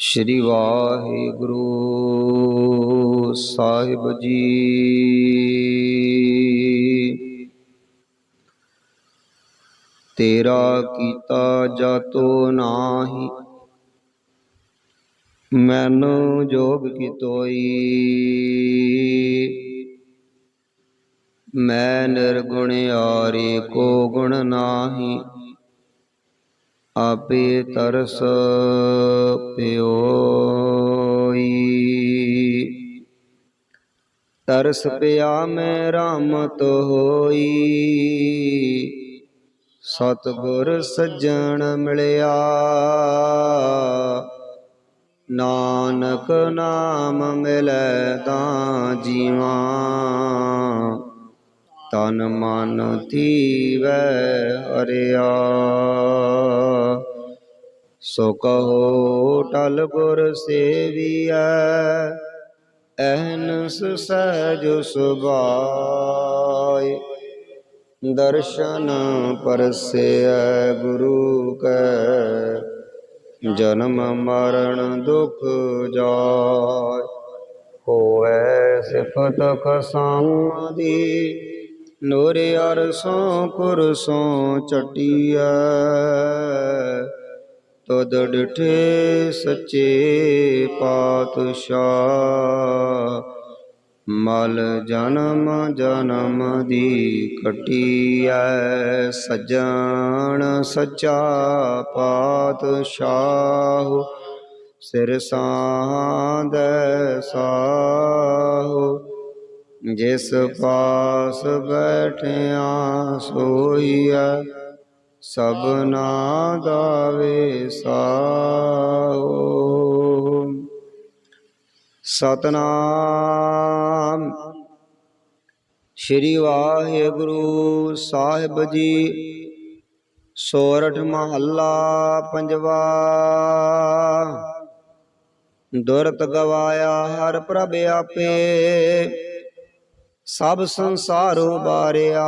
ਸ਼੍ਰੀ ਵਾਹਿਗੁਰੂ ਸਾਹਿਬ ਜੀ। ਤੇਰਾ ਕੀਤਾ ਜਾਤੋ ਨਾਹੀ, ਮੈਨੂੰ ਜੋਗ ਕੀ ਤੋਈ ਮੈਂ ਨਿਰਗੁਣ ਆਰੇ ਕੋ ਗੁਣ ਨਾਹੀ ਆਪੇ ਤਰਸ ਪਿਓਈ। ਤਰਸ ਪਿਆ ਮੈਂ ਰਾਮਤ ਹੋਈ। ਸਤਿਗੁਰ ਸੱਜਣ ਮਿਲਿਆ। ਨਾਨਕ ਨਾਮ ਮਿਲੈ ਤਾਂ ਜੀਵਾਂ। ਤਨ ਮਨ ਧੀਵੈ ਹਰਿਆ। ਸੋ ਕਹੋ ਟਲ ਗੁਰ ਸੇਵੀਐ, ਐਨਸ ਸਹਿਜ ਸੁਭਾਈ ਦਰਸ਼ਨ ਪਰਸੈ ਗੁਰੂ ਕੈ, ਜਨਮ ਮਰਨ ਦੁਖ ਜਾਇ ਹੋਐ ਸਿਫਤ ਖਸਾਂ ਦੀ ਨੂਰ ਅਰਸੋਂ ਕੁਰਸੋਂ ਚਟੀਐ। ਤਦ ਡਿਠੇ ਸੱਚੇ ਪਾਤਸ਼ਾਹ। ਮਲ ਜਨਮ ਜਨਮ ਦੀ ਕਟੀਐ ਸਜਣ ਸੱਚਾ ਪਾਤਸ਼ਾਹ। ਸਿਰ ਸਾਂਦੈ ਸਾਹੋ। ਜਿਸ ਪਾਸ ਬੈਠਿਆ ਸੋਈਐ ਸਭਨਾ ਦਾ ਸਾਹੋ ਸਤਨਾਮ। ਸ਼੍ਰੀ ਵਾਹਿਗੁਰੂ ਸਾਹਿਬ ਜੀ, ਸੋਰਠ ਮਹੱਲਾ ਪੰਜਵਾ। ਦੁਰਤ ਗਵਾਇਆ ਹਰ ਪ੍ਰਭ ਆਪੇ ਸਭ ਸੰਸਾਰੋ ਬਾਰਿਆ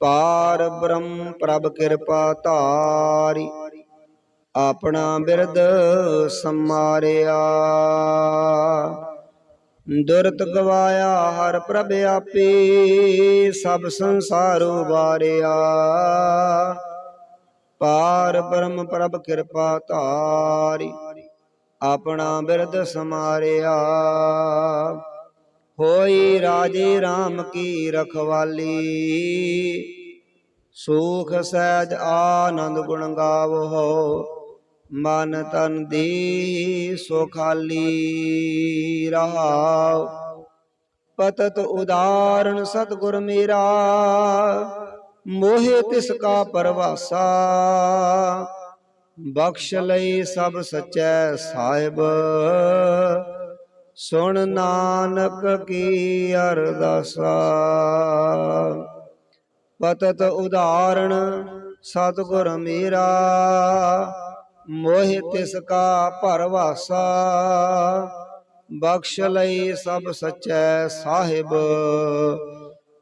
ਪਾਰ ਬ੍ਰਹਮ ਪ੍ਰਭ ਕਿਰਪਾ ਧਾਰੀ, ਆਪਣਾ ਬਿਰਦ ਸਮਾਰਿਆ। ਦੁਰਤ ਗਵਾਇਆ ਹਰ ਪ੍ਰਭ ਆਪੇ, ਸਭ ਸੰਸਾਰੋ ਵਾਰਿਆ। ਪਾਰ ਬ੍ਰਹਮ ਪ੍ਰਭ ਕਿਰਪਾ ਧਾਰੀ ਆਪਣਾ ਬਿਰਦ ਸਮਾਰਿਆ। ਹੋਈ ਰਾਜੇ RAM ਕੀ ਰਖਵਾਲੀ। ਸੂਖ ਸਹਿਜ ਆਨੰਦ ਗੁਣ ਗਾਵੋ। ਮਨ ਤਨ ਦੀ ਸੁਖਾਲੀ ਰਹਾਉ। ਪਤਤ ਉਦਾਹਰਣ ਸਤਗੁਰ ਮੇਰਾ। ਮੋਹਿ ਤਿਸ ਕਾ ਪਰਵਾਸਾ। ਬਖਸ਼ ਲਈ ਸਭ ਸਚੈ ਸਾਹਿਬ। ਸੁਣ ਨਾਨਕ ਕੀ ਅਰਦਾਸਾ। ਪਤਤ ਉਦਾਹਰਣ, ਸਤਗੁਰ ਮੇਰਾ, ਮੋਹਿ ਤਿਸ ਕਾ ਭਰਵਾਸਾ। ਬਖਸ਼ ਲਈ ਸਭ ਸਚੈ ਸਾਹਿਬ।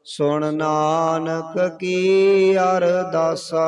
ਸੁਣ ਨਾਨਕ ਕੀ ਅਰਦਾਸਾ।